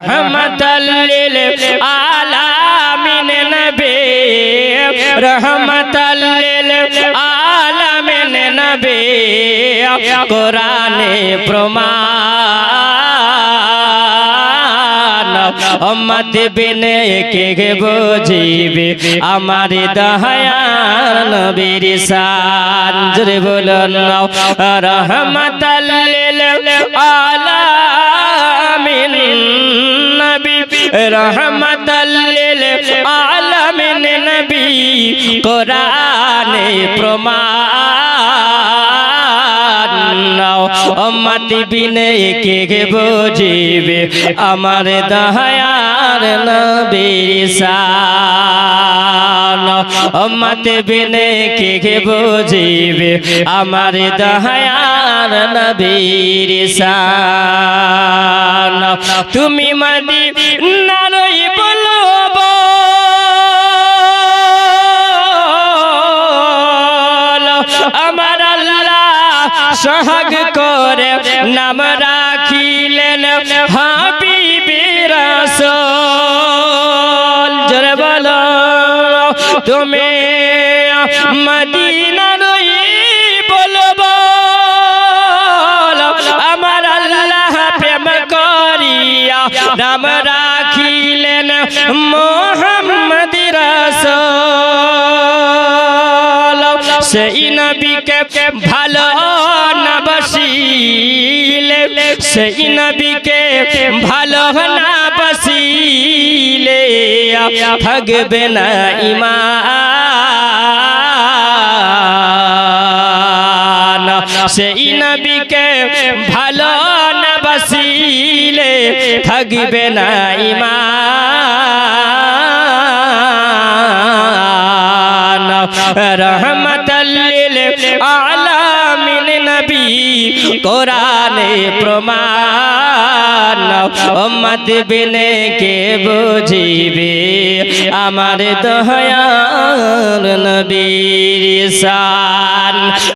রহমতাল্লিল আলামিন নবী, রহমতাল্লিল আলামিন নবী, কোরআনে প্রমাণ। উম্মত বিনে কে বুঝিবে? আমার দয়ার নবীর শান জোরে বলুন, রহমতাল্লিল আলামিন রহমতাল্লিল আলামিন নবী, কোরআনে প্রমাণ উম্মত বিনে কে বুঝিবে, আমার দয়ার নবীর শান বিনে কে বুঝিবে, আমার দয়ার নবীর শান তুমি মদি আমার আল্লাহ সহাগ করে নাম রাখিলেন জোরে বলো, তুমি মদিনার বলব আমার আল্লাহ প্রেম করিয়া নাম রাখিলেন মোহাম্মদ রাসূল। সেই নবীকে ভালো না বসিলে, সেই নবীকে ভালো না বসিলে, থাকবে না ইমান। সেই নবীকে ভালো না বসিলে, থাকবে না ইমান। রহমতাল্লিল আলামিন নবী কোরআনে প্রমাণ উম্মত বিনে কে বুঝিবে? আমার দয়ার নবীর শান